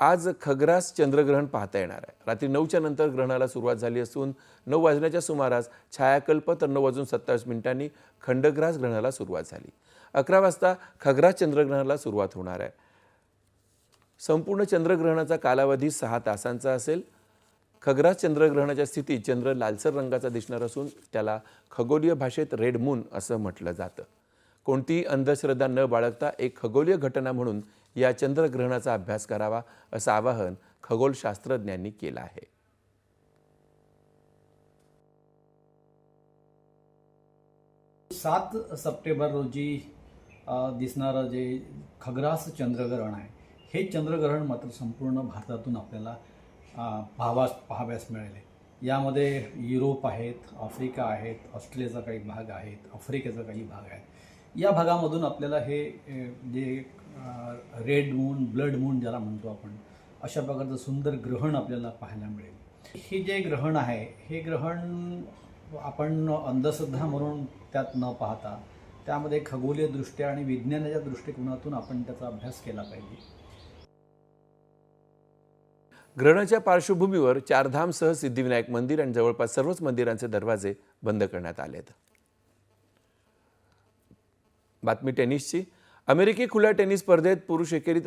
आज खग्रास चंद्रग्रहण पाहता येणार आहे. रात्री नऊच्या नंतर ग्रहणाला सुरुवात झाली असून नऊ वाजण्याच्या सुमारास छायाकल्प तर नऊ वाजून सत्तावीस मिनिटांनी खंडग्रास ग्रहणाला सुरुवात झाली. अकरा वाजता खग्रास चंद्रग्रहणाला सुरुवात होणार आहे. संपूर्ण चंद्रग्रहणाचा कालावधी सहा तासांचा असेल. खग्रास चंद्रग्रहणाच्या स्थितीत चंद्र लालसर रंगाचा दिसणार असून त्याला खगोलीय भाषेत रेड मून असं म्हटलं जातं. कोणतीही अंधश्रद्धा न बाळगता एक खगोलीय घटना म्हणून या चंद्रग्रहणाचा अभ्यास करावा असं आवाहन खगोलशास्त्रज्ञांनी केलं आहे. सात सप्टेंबर रोजी दिसणारं जे खग्रास चंद्रग्रहण आहे हे चंद्रग्रहण मात्र संपूर्ण भारतातून आपल्याला पाहावास पाहाव्यास मिळेल. यामध्ये युरोप आहेत आफ्रिका आहेत ऑस्ट्रेलियाचा काही भाग आहेत आफ्रिकेचा काही भाग आहे या भागामधून आपल्याला हे जे रेड मून ब्लड मून ज्याला म्हणतो आपण अशा प्रकारचं सुंदर ग्रहण आपल्याला पाहायला मिळेल. हे जे ग्रहण आहे हे ग्रहण आपण अंधश्रद्धा म्हणून त्यात न पाहता त्यामध्ये खगोलीय दृष्ट्या आणि विज्ञानाच्या दृष्टिकोनातून आपण त्याचा अभ्यास केला पाहिजे. ग्रहणाच्या पार्श्वभूमीवर चारधामसह सिद्धिविनायक मंदिर आणि जवळपास सर्वच मंदिरांचे दरवाजे बंद करण्यात आले आहेत बातमी टेनिसची. अमेरिकी खुल्या टेनिस स्पर्धेत पुरुष एकेरीत